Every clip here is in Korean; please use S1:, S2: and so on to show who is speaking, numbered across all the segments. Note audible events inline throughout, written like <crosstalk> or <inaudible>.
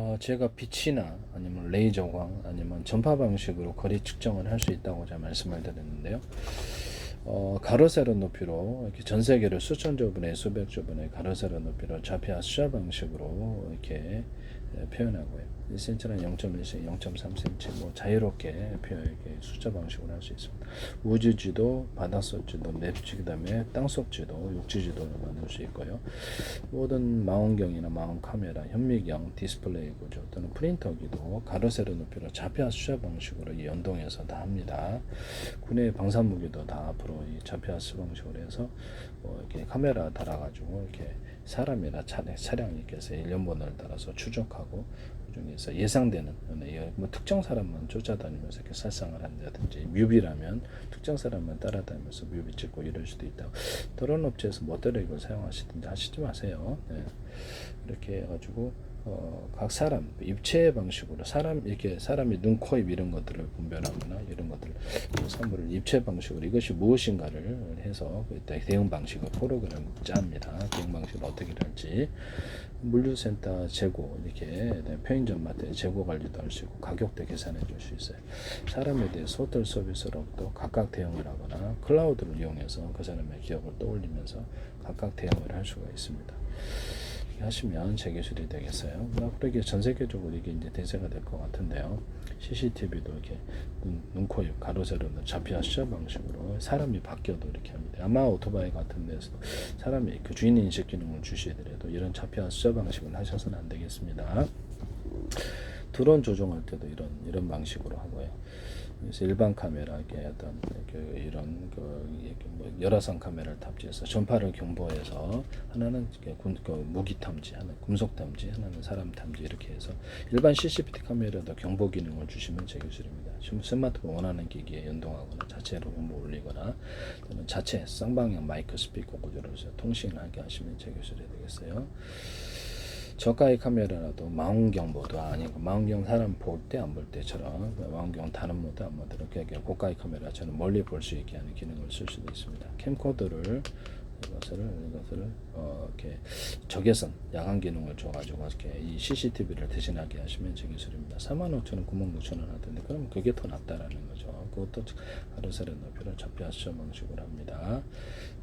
S1: 어, 제가 빛이나 아니면 레이저광 아니면 전파 방식으로 거리 측정을 할 수 있다고 제가 말씀을 드렸는데요. 어, 가로 세로 높이로 이렇게 전 세계를 수천 조 분의 수백 조 분의 가로 세로 높이로 좌표 수자 방식으로 이렇게 예, 표현하고요. 1cm는 0.1cm, 0.3cm 뭐 자유롭게 표현 이렇게 숫자 방식으로 할 수 있습니다. 우주지도, 바닷속지도, 맵지 그다음에 땅속지도, 육지지도를 만들 수 있고요. 모든 망원경이나 망원 카메라, 현미경, 디스플레이 구조 또는 프린터기도 가로 세로 높이로 좌표 숫자 방식으로 이 연동해서 다 합니다. 군의 방산 무기도 다 앞으로 이 좌표 수 방식으로 해서 뭐 이렇게 카메라 달아가지고 이렇게 사람이나 차량, 차량 이렇게 해서 일련번호를 따라서 추적하고 그 중에서 예상되는 예, 뭐 특정 사람만 쫓아다니면서 이렇게 살상을 한다든지 뮤비라면 특정 사람만 따라다니면서 뮤비 찍고 이럴 수도 있다고 드론 업체에서 뭐더러 이걸 사용하시든지 하시지 마세요. 예. 이렇게 해가지고 어, 각 사람 입체 방식으로 사람 이렇게 사람이 눈, 코, 입 이런 것들을 분별하거나 이런 것들 선물을 입체 방식으로 이것이 무엇인가를 해서 그때 대응 방식을 프로그램 짭니다. 대응 방식을 어떻게 할지 물류센터 재고 이렇게 네, 편의점 마트 재고 관리도 할 수 있고 가격도 계산해 줄 수 있어요. 사람에 대해서 호텔 서비스로도 각각 대응을 하거나 클라우드를 이용해서 그 사람의 기억을 떠올리면서 각각 대응을 할 수가 있습니다. 이렇게 하시면 재기술이 되겠어요. 뭐 앞으로 이게 전 세계적으로 이게 이제 대세가 될 것 같은데요. CCTV도 이렇게 눈, 눈, 코, 입, 가로, 세로는 좌표 시작 방식으로 사람이 바뀌어도 이렇게 합니다. 아마 오토바이 같은 데서 사람이 그 주인 인식 기능을 주시더라도 이런 좌표 시작 방식을 하셔서는 안 되겠습니다. 드론 조종할 때도 이런 이런 방식으로 하고요. 그래서 일반 카메라에 어떤 그 이런 그뭐 열화상 카메라를 탑재해서 전파를 경보해서 하나는 군, 그 무기 탐지, 하나 금속 탐지, 하나는 사람 탐지 이렇게 해서 일반 CCTV 카메라도 경보 기능을 주시면 제 기술입니다. 지금 스마트폰 원하는 기기에 연동하거나 자체로 뭐 올리거나 또는 자체 쌍방향 마이크 스피커 구조로 해서 통신하게 하시면 제 기술이 되겠어요. 저가의 카메라라도 망원경 모드 아니고 망원경 사람 볼 때 안 볼 때처럼 망원경 다른 모드 안 모드 이렇게 고가의 카메라처럼 멀리 볼 수 있게 하는 기능을 쓸 수도 있습니다. 캠코더를 이 것을 이것을 어, 이렇게 적외선 야간 기능을 줘가지고 이렇게 이 CCTV를 대신하게 하시면 제 기술입니다. 45,000원, 96,000원 하던데 그럼 그게 더 낫다라는 거죠. 그것도 하루살의 높이를 좌표 시험 방식으로 합니다.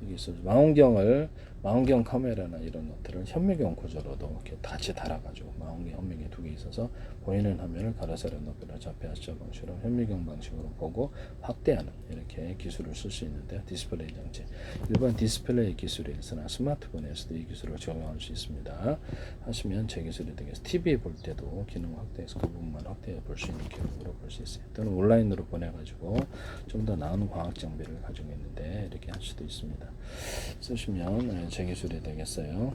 S1: 여기서 망원경을 망원경 카메라나 이런 것들을 현미경 구조로도 이렇게 같이 달아가지고 망원경 현미경 두 개 있어서 보이는 화면을 가로세로 높이를 좌표 시험 방식으로 현미경 방식으로 보고 확대하는 이렇게 기술을 쓸 수 있는데 디스플레이 장치 일반 디스플레이 기술 에서나 스마트폰에서도 이 기술을 적용할 수 있습니다. 하시면 제 기술이 되겠습니다. TV 볼 때도 기능 확대해서 그 부분만 확대해 볼 수 있는 기능으로 볼 수 있어요. 또는 온라인으로 보내가지고 좀 더 나은 과학 장비를 가지고 있는데 이렇게 할 수도 있습니다. 쓰시면 네, 제 기술이 되겠어요.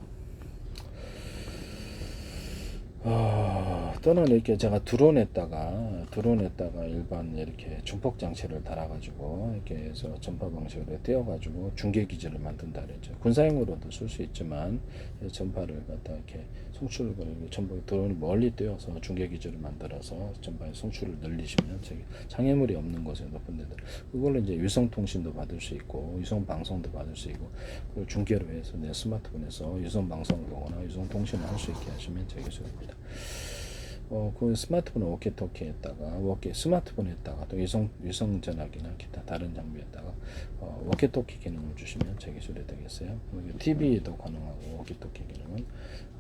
S1: 아, 또는 이렇게 제가 드론에다가 드론에다가 일반 이렇게 중폭 장치를 달아가지고 이렇게 해서 전파 방식으로 띄워가지고 중계 기지를 만든다 그랬죠. 군사용으로도 쓸 수 있지만 전파를 갖다 이렇게 송출을 그리고 전부 드론을 멀리 띄워서 중계 기지를 만들어서 전파의 송출을 늘리시면 장애물이 없는 곳에 높은 데들 그걸로 이제 위성 통신도 받을 수 있고 위성 방송도 받을 수 있고 그걸 중계로 해서 내 스마트폰에서 위성 방송을 보거나 위성 통신을 할 수 있게 하시면 제 기술입니다. 어, 그 스마트폰 워키토키에다가 워키 스마트폰에다가 또 위성 위성 전화기나 기타 다른 장비에다가 어, 워키토키 기능을 주시면 제 기술이 되겠어요. TV도 가능하고 워키토키 기능은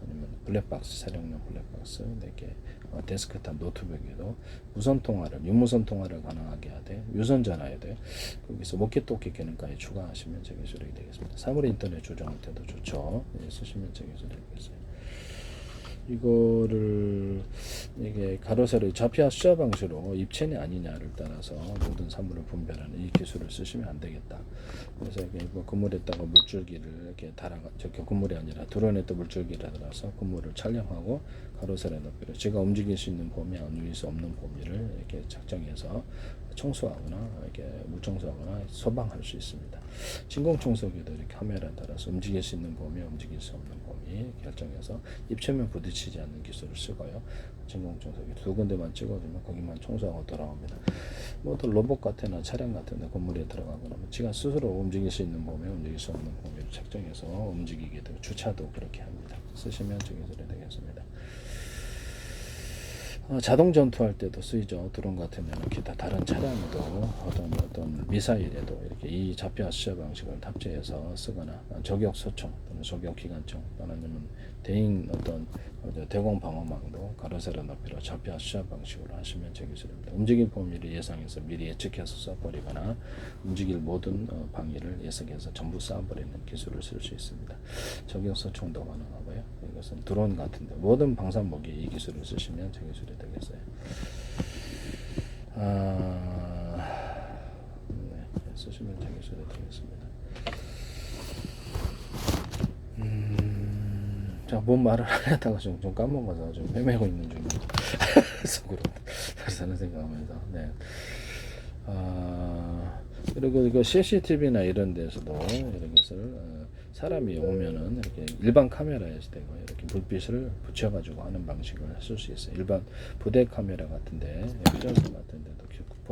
S1: 아니면 블랙박스 사령용 블랙박스 4개 어, 데스크탑 노트북에도 무선 통화를 유무선 통화를 가능하게 하되 유선 전화에 돼 거기서 워키토키 기능까지 추가하시면 제 기술이 되겠습니다. 사물 인터넷 조정할 때도 좋죠. 예, 쓰시면 제 기술이 되겠어요. 이거를 이게 가로세로 좌표 숫자 방식으로 입체냐 아니냐를 따라서 모든 사물을 분별하는 이 기술을 쓰시면 안 되겠다. 그래서 이게 뭐 건물에다가 물줄기를 이렇게 달아가 저 건물이 아니라 드론에다 물줄기를 달아서 건물을 촬영하고 가로세로 높이로 제가 움직일 수 있는 범위, 움직일 수 없는 범위를 이렇게 작정해서 청소하거나 이렇게 물청소하거나 소방할 수 있습니다. 진공 청소기도 이렇게 카메라 따라서 움직일 수 있는 범위, 움직일 수 없는 범위 결정해서 입체면 부딪히지 않는 기술을 쓰고요. 진공 청소기 두 군데만 찍어주면 거기만 청소하고 돌아옵니다. 뭐 또 로봇 같은 차량 같은 데 건물에 들어가거나 뭐 지가 스스로 움직일 수 있는 범위, 움직일 수 없는 범위를 책정해서 움직이게 되고 주차도 그렇게 합니다. 쓰시면 저 기술이 되겠습니다. 어, 자동 전투할 때도 쓰이죠. 드론 같으면 기타 다른 차량에도 어떤 어떤 미사일에도 이렇게 이 좌표 수자 방식을 탑재해서 쓰거나 어, 저격 소총 또는 저격 기관총 또는 대인 어떤 대공 방어망도 가로 세로 높이로 좌표 수자 방식으로 하시면 제기술입니다. 움직임 범위를 예상해서 미리 예측해서 쏴버리거나 움직일 모든 어, 방위를 예측해서 전부 쏴버리는 기술을 쓸 수 있습니다. 저격 소총도 가능하고요. 이것은 드론 같은데 모든 방산무기에 이 기술을 쓰시면 제기술이 되겠어요. 아, 네, 쓰시면 제기술이 되겠습니다. 음, 자, 뭔 말을 <laughs> 하려다가 좀, 좀 까먹어서 좀 헤매고 있는 중입니다. <laughs> 속으로 다른 생각하면서. 네. 아, 그리고 이거 CCTV나 이런 데서도 이런 것을 어, 사람이 오면은 이렇게 일반 카메라에서 되고 이렇게 불빛을 붙여가지고 하는 방식을 쓸 수 있어요. 일반 부대 카메라 같은데 것 같은데도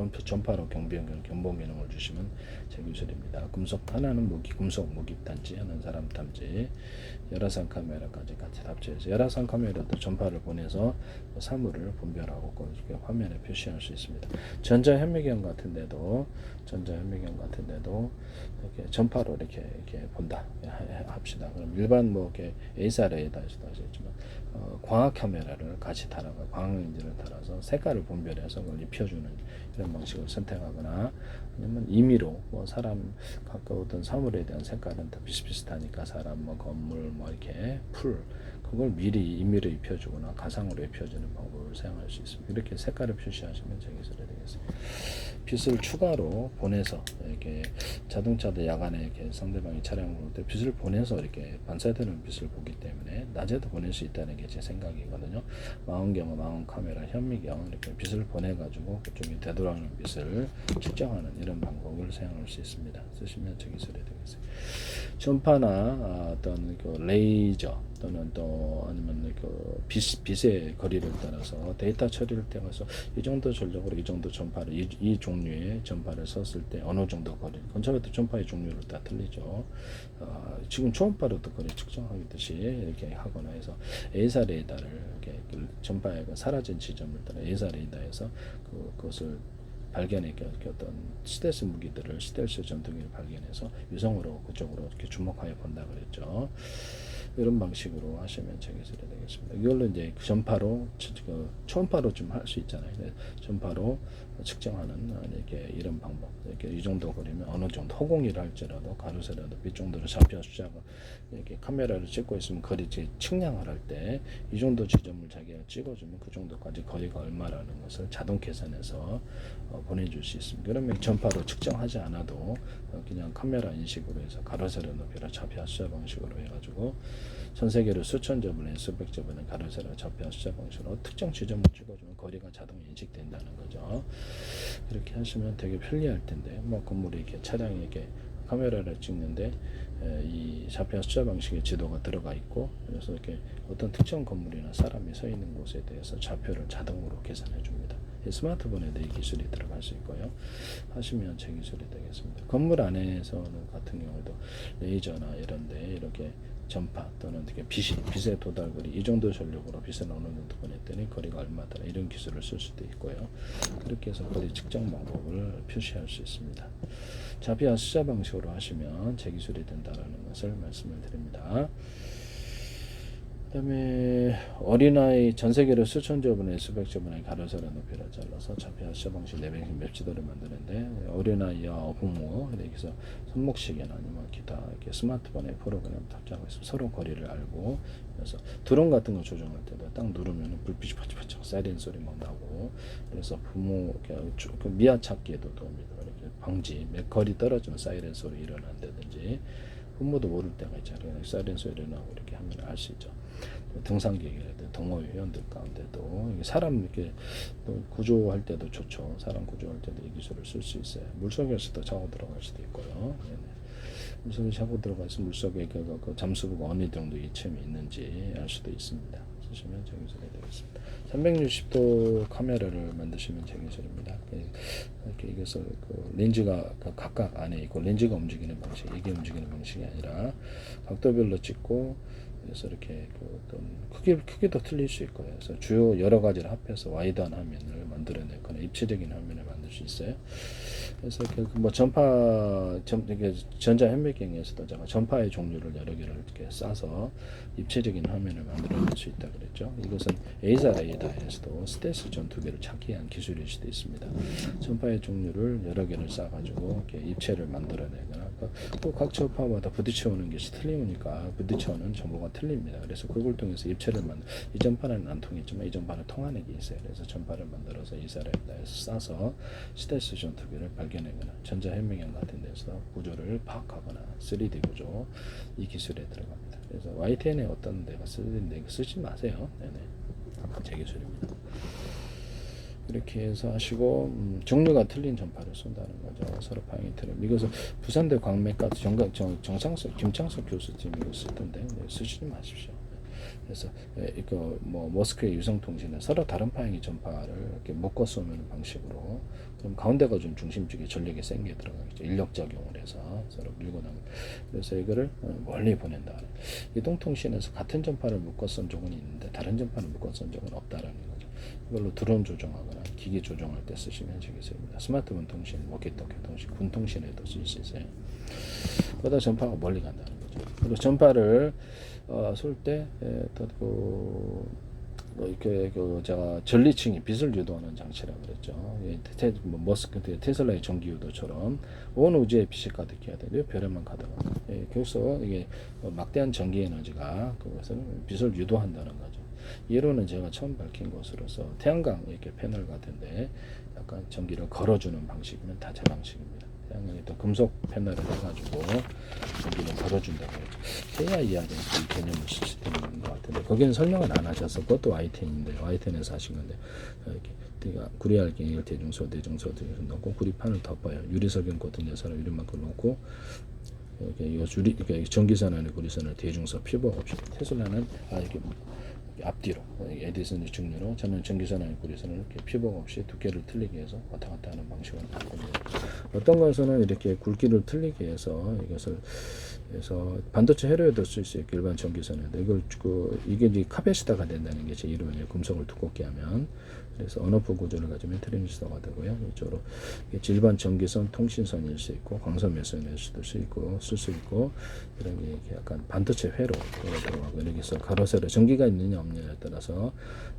S1: 본- 전파로 경보 기능을 주시면 제 기술입니다. 금속 하나는 무기 금속 무기 단지 하는 사람 탐지 열화상 카메라까지 같이 탑재해서 열화상 카메라도 전파를 보내서 사물을 분별하고 그 이렇게 화면에 표시할 수 있습니다. 전자 현미경 같은데도 전자 현미경 같은데도 이렇게 전파로 이렇게 이렇게 본다 해- 합시다. 그럼 일반 뭐 이렇게 A사 레이더에서도 하셨지만 어, 광학 카메라를 같이 달아가 광학 렌즈를 달아서 색깔을 분별해서 그걸 입혀주는 이런 방식을 선택하거나 아니면 임의로 뭐 사람 가까웠던 사물에 대한 색깔은 다 비슷비슷하니까 사람 뭐 건물 뭐 이렇게 풀 그걸 미리 임의로 입혀주거나 가상으로 입혀주는 방법을 사용할 수 있습니다. 이렇게 색깔을 표시하시면 제기술이 되겠습니다. 빛을 추가로 보내서 이렇게 자동차도 야간에 이렇게 상대방이 차량을 볼때 빛을 보내서 이렇게 반사되는 빛을 보기 때문에 낮에도 보낼 수 있다는 게 제 생각이거든요. 망원경과 망원 카메라, 현미경 이렇게 빛을 보내가지고 그쪽에 되돌아오는 빛을 측정하는 이런 방법을 사용할 수 있습니다. 쓰시면 제기술이 되겠어요. 전파나 아, 어떤 그 레이저 또는 또 아니면 그 빛, 빛의 거리를 따라서 데이터 처리를 때가서 이 정도 전력으로 이 정도 전파를 이, 이 종류의 전파를 썼을 때 어느 정도 거리 건축에도 전파의 종류를 다 틀리죠. 어, 지금 초음파로도 거리 측정하듯이 이렇게 하거나 해서 A사 레이더를 이렇게 그 전파의 그 사라진 지점을 따라 A사 레이더에서 그, 그것을 발견해 그 어떤 스텔스 무기들을 스텔스 전투기를 발견해서 유성으로 그쪽으로 이렇게 주목하여 본다 그랬죠. 이런 방식으로 하시면 제기술이 되겠습니다. 이걸로 이제 그 전파로 치- 그 초음파로 좀 할 수 있잖아요. 전파로 측정하는 어, 이렇게 이런 방법. 이렇게 이 정도 거리면 어느 정도 허공이라 할지라도 가로세라도 이 정도로 잡혀 수자가 이렇게 카메라를 찍고 있으면 거리 제 측량을 할 때 이 정도 지점을 자기가 찍어주면 그 정도까지 거리가 얼마라는 것을 자동 계산해서 어, 보내줄 수 있습니다. 그러면 전파로 측정하지 않아도 어, 그냥 카메라 인식으로 해서 가로세로 높이로 좌표 수자 방식으로 해가지고 전 세계로 수천 점을 수백 점을 가로세로 좌표 수자 방식으로 특정 지점을 찍어주면 거리가 자동 인식된다는 거죠. 이렇게 하시면 되게 편리할 텐데 뭐 건물이 이렇게 차량이 이렇게 카메라를 찍는데 에, 이 좌표 숫자 방식의 지도가 들어가 있고 그래서 이렇게 어떤 특정 건물이나 사람이 서 있는 곳에 대해서 좌표를 자동으로 계산해 줍니다. 이 스마트폰에도 이 기술이 들어갈 수 있고요. 하시면 제 기술이 되겠습니다. 건물 안에서는 같은 경우도 레이저나 이런데 이렇게 전파 또는 이렇게 빛이 빛의 도달거리 이 정도 전력으로 빛을 어느 정도 보냈더니 거리가 얼마더라 이런 기술을 쓸 수도 있고요. 그렇게 해서 거리 측정 방법을 표시할 수 있습니다. 좌표와 숫자 방식으로 하시면 제 기술이 된다라는 것을 말씀을 드립니다. 그다음에 어린아이 전 세계로 수천 조 분의 수백 조 분의 가로세로 높이를 잘라서 좌표와 숫자 방식 내뱅 맵지도를 만드는데 어린아이와 부모 이렇게 해서 손목시계나 아니면 기타 이렇게 스마트폰에 프로그램 탑재하고 있으면 서로 거리를 알고 그래서 드론 같은 거 조정할 때도 딱 누르면 불빛이 반짝반짝 사이렌 소리 막 나고 그래서 부모 주- 그 미아 찾기에도 도움이 되고 이렇게 방지 몇 거리 떨어지면 사이렌 소리 일어난다든지 부모도 모를 때가 있잖아요. 사이렌 소리 나고 이렇게 하면 알 수 있죠. 등산객이라든 동호회 회원들 가운데도 사람 이렇게 또 구조할 때도 좋죠. 사람 구조할 때도 이 기술을 쓸 수 있어요. 물속에서도 자고 들어갈 수도 있고요. 물속에 자고 들어가 있으면 물속에 그, 그, 그 잠수부가 어느 정도 이침이 있는지 알 수도 있습니다. 쓰시면 제 기술이 되겠습니다. 360도 카메라를 만드시면 제 기술입니다. 이렇게 이것을 그 렌즈가 그 각각 안에 있고 렌즈가 움직이는 방식, 이게 움직이는 방식이 아니라 각도별로 찍고 그래서 이렇게 그 어떤 크기 크기도 틀릴 수 있고요. 그래서 주요 여러 가지를 합해서 와이드한 화면을 만들어내거나 입체적인 화면을 만들 수 있어요. 그래서 이렇게 그뭐 전파 전 이게 전자 현미경에서도 제가 전파의 종류를 여러 개를 이렇게 싸서 입체적인 화면을 만들어낼 수 있다 그랬죠. 이것은 에이사 레이더에서도 스텔스 전투기를 찾기 위한 기술일 수도 있습니다. 전파의 종류를 여러 개를 싸가지고 이렇게 입체를 만들어내거나 또각 전파마다 부딪혀오는 것이 틀리니까 부딪혀오는 정보가 틀립니다. 그래서 그걸 통해서 입체를 만들. 이 전파는 안 통했지만 이 전파는 통하는 게 있어요. 그래서 전파를 만들어서 에이사 레이더에서 싸서 스텔스 전투기를 발견하거나 전자현미경 같은 데서 구조를 파악하거나 3D 구조 이 기술에 들어갑니다. 그래서 YTN에 어떤 데가 쓰는데 쓰지 마세요. 네네. 제 기술입니다. 이렇게 해서 하시고 음, 종류가 틀린 전파를 쏜다는 거죠. 서로 방향이 틀린. 이것은 부산대 광맥과 정강 정, 정창석 김창석 교수님 이거 쓰던데 네, 쓰지 마십시오. 그래서 예, 이거 뭐 모스크의 유성 통신은 서로 다른 방향의 전파를 이렇게 묶어 쏘는 방식으로 그럼 가운데가 좀 중심적인 전력이 센 게 들어가겠죠. 인력 작용을 해서 서로 밀고 나가. 그래서 이거를 어, 멀리 보낸다. 이동통신에서 같은 전파를 묶어 쏜 적은 있는데 다른 전파를 묶어 쏜 적은 없다라는 거죠. 이걸로 드론 조정하거나 기기 조정할 때 쓰시면 되겠습니다. 스마트폰 통신, 워키토키 통신, 군 통신에도 쓸 수 있어요. 보다 전파가 멀리 간다는 거죠. 그리고 전파를 어, 쏠때 또그 뭐 이렇게 그 제가 전리층이 빛을 유도하는 장치라고 그랬죠. 예, 테, 뭐 머스크 테슬라의 전기 유도처럼 온 우주에 빛이 가득해야 돼요. 별에만 가득하고. 예, 그래서 이게 뭐 막대한 전기 에너지가 그것을 빛을 유도한다는 거죠. 예로는 제가 처음 밝힌 것으로서 태양광 이렇게 패널 같은데 약간 전기를 걸어주는 방식이면 다제 방식입니다. 태양광에 또 금속 패널을 해가지고 전기를 걸어준다고 했죠. KIR의 이 개념을 있는 것 같은데 거기는 설명을 안 하셔서 그것도 YTN인데 YTN에서 하신 건데 어, 이렇게 우리가 구리알갱이를 대중소 대중소 대중소 넣고 구리판을 덮어요. 유리석인 코팅 여사를 유리만큼 넣고 이렇게 이 유리 이렇게 전기선 안에 구리선을 대중소 피복 없이 테슬라는 아 이렇게 뭐 앞뒤로 에디슨의 중류로 저는 전기선 안에 구리선을 이렇게 피복 없이 두께를 틀리게 해서 왔다 갔다 하는 방식으로 바꿉니다. 어떤 것은 이렇게 굵기를 틀리게 해서 이것을 그래서 반도체 회로에도 쓸 수 있고 일반 전기선에도 이걸 그 이게 이제 카베시타가 된다는 게 제 이론이에요. 금속을 두껍게 하면 그래서 언어프 구조를 가지면 트랜지스터가 되고요. 이쪽으로 일반 전기선 통신선일 수 있고 광선 매선일 수도 쓸 있고 쓸 수 있고 이런 게 이렇게 약간 반도체 회로 들어가고 이렇게 해서 가로 세로 전기가 있느냐 없느냐에 따라서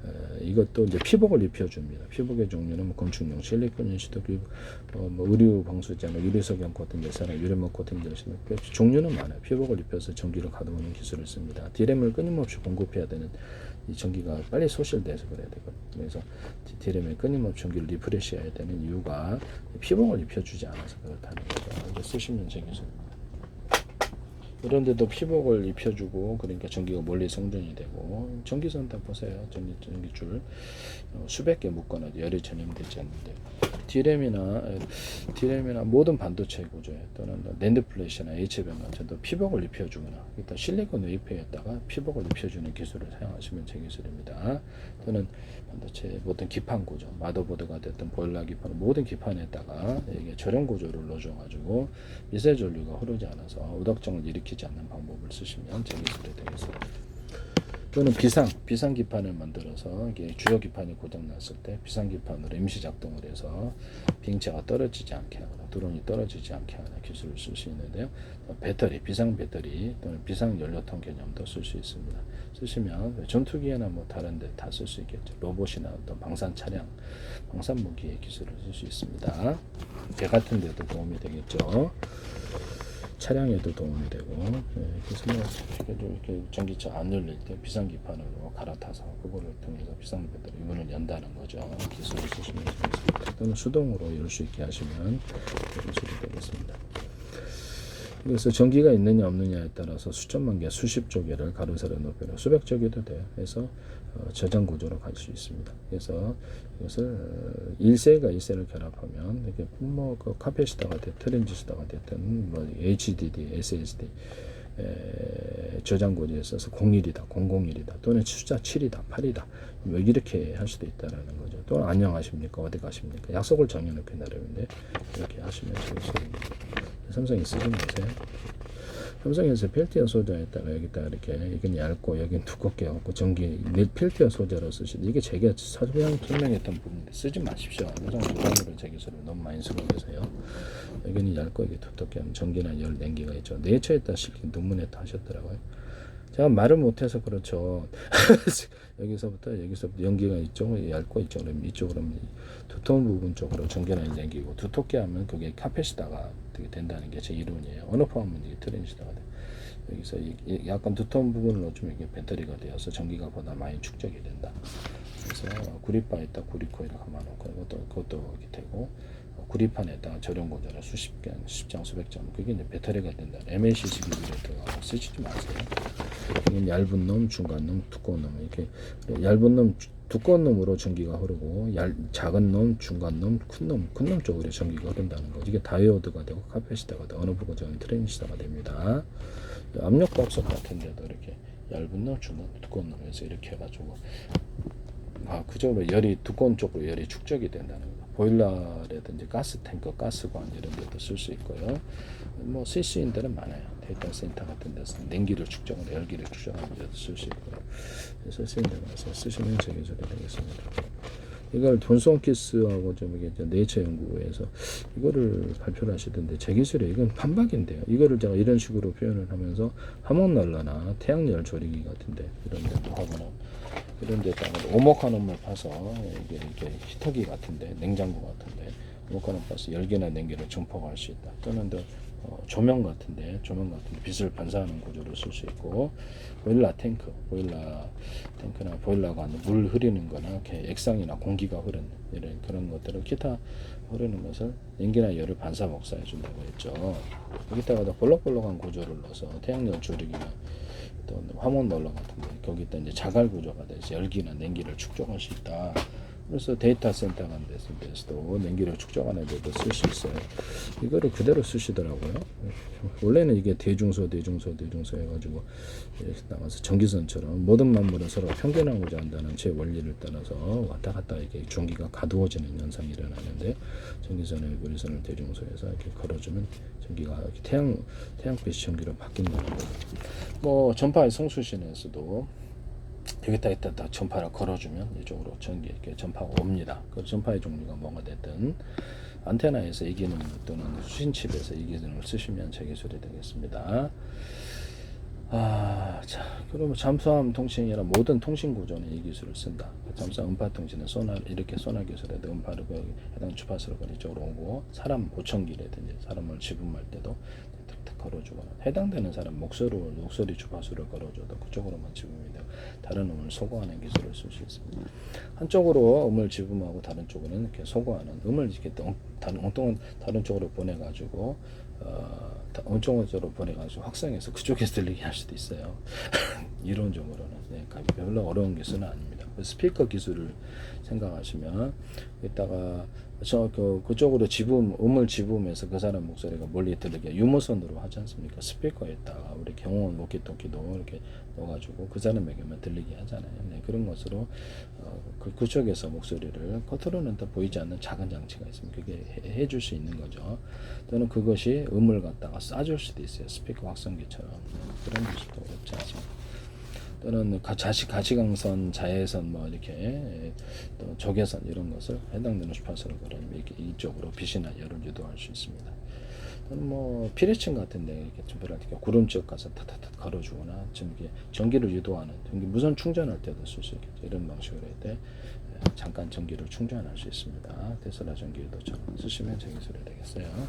S1: 에, 이것도 이제 피복을 입혀줍니다. 피복의 종류는 뭐 건축용 실리콘일 수도 있고 어, 뭐 의류 방수제나 유리석연 코팅 예사나 유리목 코팅 될 수도 있고 종류는 많아요. 피복을 입혀서 전기를 가동하는 기술을 씁니다. 디램을 끊임없이 공급해야 되는 이 전기가 빨리 소실돼서 그래야 되거든요. 그래서 디램에 끊임없이 전기를 리프레시해야 되는 이유가 피복을 입혀주지 않아서 그렇다는 거죠. 이제 쓰시면 되겠습니다. 이런데도 피복을 입혀주고 그러니까 전기가 멀리 성전이 되고 전기선 다 보세요 전기 전기줄 어, 수백 개 묶거나 열이 전염되지 않는데 디램이나 디램이나 모든 반도체 구조에 또는 랜드 플래시나 H변 같은 피복을 입혀주거나 일단 실리콘 웨이퍼에다가 피복을 입혀주는 기술을 사용하시면 제 기술입니다. 또는 반도체 모든 기판 구조, 마더보드가 됐든 보일러 기판 모든 기판에다가 이게 절연 구조를 넣어줘가지고 미세 전류가 흐르지 않아서 우덕정을 일으키지 않는 방법을 쓰시면 제 기술이 되겠습니다. 또는 비상 비상 기판을 만들어서 이게 주요 기판이 고장 났을 때 비상 기판으로 임시 작동을 해서 비행체가 떨어지지 않게 하거나 드론이 떨어지지 않게 하는 기술을 쓸 수 있는데요. 또 배터리 비상 배터리 또는 비상 연료통 개념도 쓸 수 있습니다. 쓰시면 전투기에나 뭐 다른데 다 쓸 수 있겠죠. 로봇이나 어떤 방산 차량, 방산 무기의 기술을 쓸 수 있습니다. 배 같은 데도 도움이 되겠죠. 차량에도 도움이 되고 예, 그래서 뭐 이렇게 전기차 안 열릴 때 비상 기판으로 갈아타서 그거를 통해서 비상 배터리 문을 연다는 거죠. 기술을 쓰시면 되겠습니다. 또는 수동으로 열 수 있게 하시면 기술이 되겠습니다 그래서 전기가 있느냐 없느냐에 따라서 수천만 개, 수십조 개를 가로세로 높여로 수백조 개도 돼요. 그래서 어, 저장 구조로 갈 수 있습니다. 그래서 이것을 1세가 2세를 결합하면 이게 뭐그 카페시타가 됐든 트랜지스터가 됐든 뭐 HDD, SSD 에, 저장 구조에 있어서 01이다, 001이다, 또는 숫자 7이다, 8이다, 뭐 이렇게 할 수도 있다라는 거죠. 또는 안녕하십니까, 어디 가십니까, 약속을 정해놓기 나름인데 이렇게 하시면 되겠습니다. 삼성이 쓰지 마세요. 삼성에서 필티어 소재에다가 여기다 이렇게 이건 얇고 여긴 두껍게 갖고 전기 내 필티어 소재로 쓰시는 이게 제가 사소한 설명했던 부분인데 쓰지 마십시오. 요즘 무단으로 제기소를 너무 많이 쓰고 계세요. 여기는 얇고 이게 두껍게 하면 전기나 열 냉기가 있죠. 내처에다 실기 논문에 다 하셨더라고요. 제가 말을 못해서 그렇죠. <laughs> 여기서부터 여기서부터 연기가 이쪽 얇고 이쪽으로 이쪽으로 두터운 부분 쪽으로 열 냉기고 두텁게 하면 그게 카펫이다가 되게 된다는 게 제 이론이에요. 어느 포함은 이게 트랜시다가 돼. 여기서 이- 이 약간 두터운 부분을 넣어주면 이게 배터리가 되어서 전기가 보다 많이 축적이 된다. 그래서 구립바에다 구리코일을 감아놓고 이것도 그것도 이렇게 되고 어, 구리판에다가 저렴 고절을 수십 개, 수십 장, 수백 장 그게 이제 배터리가 된다. MLC 시기들에다가 쓰시지 마세요. 얇은 놈, 중간 놈, 두꺼운 놈 이렇게 얇은 놈, 주- 두꺼운 놈으로 전기가 흐르고 얇, 작은 놈, 중간 놈, 큰 놈, 큰 놈 쪽으로 전기가 흐른다는 거죠. 이게 다이오드가 되고 카페시다가 되고 어느 부분은 트랜시스터가 됩니다. 압력 밥솥 같은 데도 이렇게 얇은 놈, 중간, 두꺼운 놈에서 이렇게 해가지고 아, 그쪽으로 열이 두꺼운 쪽으로 열이 축적이 된다는 거. 보일러라든지 가스 탱크, 가스관 이런 데도 쓸 수 있고요. 뭐 쓸 수 있는 데는 많아요. 데이터 센터 같은 데서 냉기를 축적하는 열기를 축적하는 데도 쓸 수 있고요. 쓸 수 있는 데 가서 쓰시면 제기소리 되겠습니다. 이걸 돈송키스하고 좀 이게 네이처 연구에서 이거를 발표를 하시던데 제 기술에 이건 판박인데요. 이거를 제가 이런 식으로 표현을 하면서 화목난로나 태양열 조리기 같은데 이런 데도 하거나 이런 데다가 오목한음을 파서 이게 이게 히터기 같은데 냉장고 같은데 오목한음 파서 열기나 냉기를 증폭할 수 있다. 또는 더 어, 조명 같은데 조명 같은데 빛을 반사하는 구조를 쓸 수 있고 보일러 탱크 보일러 탱크나 보일러가 물 흐르는 거나 이렇게 액상이나 공기가 흐르는 이런 그런 것들을 기타 흐르는 것을 냉기나 열을 반사 복사해 준다고 했죠. 여기다가 볼록볼록한 구조를 넣어서 태양열 조리기나 또 화목 난로 같은데 거기다 이제 자갈 구조가 돼서 열기나 냉기를 축적할 수 있다. 그래서 데이터 센터 같은 데서도 냉기를 축적하는 데도 쓸 수 있어요. 이거를 그대로 쓰시더라고요. 원래는 이게 대중소, 대중소, 대중소 해가지고 나가서 전기선처럼 모든 만물은 서로 평균하고자 한다는 제 원리를 따라서 왔다 갔다 이게 전기가 가두어지는 현상이 일어나는데 전기선을 우리선을 대중소에서 이렇게 걸어주면 전기가 태양 태양빛 전기로 바뀐다는 거죠. 뭐 전파의 성수신에서도 있다 딱 전파를 걸어주면 이쪽으로 전기 이렇게 전파가 옵니다. 그 전파의 종류가 뭐가 됐든 안테나에서 이 기능 또는 수신칩에서 이 기능을 쓰시면 제 기술이 되겠습니다. 아, 자, 그러면 잠수함 통신이나 모든 통신 구조는 이 기술을 쓴다. 잠수함 음파 통신은 소나 이렇게 소나 기술에도 음파를 그 해당 주파수를 이쪽으로 오고 사람 보청기라든지 사람을 지분할 때도 탁탁 걸어주거나 해당되는 사람 목소리 목소리 주파수를 걸어줘도 그쪽으로만 되고 다른 음을 소거하는 기술을 쓸 수 있습니다. 한쪽으로 음을 지분하고 다른 쪽으로는 이렇게 소거하는 음을 이렇게 엉, 다른 엉뚱한 다른 쪽으로 보내가지고 어, 다- 엉뚱한 쪽으로 보내가지고 확성해서 그쪽에서 들리게 할 수도 있어요. <laughs> 이론적으로는 네, 별로 어려운 기술은 아닙니다. 그 스피커 기술을 생각하시면 이따가 저 그 그쪽으로 지분 음을 지분해서 그 사람 목소리가 멀리 들리게 유무선으로 하지 않습니까? 스피커에다가 우리 경호원 워키토키도 이렇게 넣어가지고 그 사람에게만 들리게 하잖아요. 네, 그런 것으로 어, 그 그쪽에서 목소리를 겉으로는 더 보이지 않는 작은 장치가 있으면 그게 해, 해줄 수 있는 거죠. 또는 그것이 음을 갖다가 쏴줄 수도 있어요. 스피커 확성기처럼 네, 그런 기술도 어렵지 않습니다. 또는 가- 자시 가시광선, 자외선 뭐 이렇게 예, 또 적외선 이런 것을 해당되는 걸으면 이렇게 이쪽으로 빛이나 열을 유도할 수 있습니다. 또는 뭐 피레층 같은데 이렇게 좀 이렇게 구름쪽 가서 타타타 걸어주거나 좀 이렇게 전기를 유도하는 전기 무선 충전할 때도 쓸 수 있겠죠. 이런 방식으로 할때 예, 잠깐 전기를 충전할 수 있습니다. 테슬라 전기 유도처럼 쓰시면 되겠어요.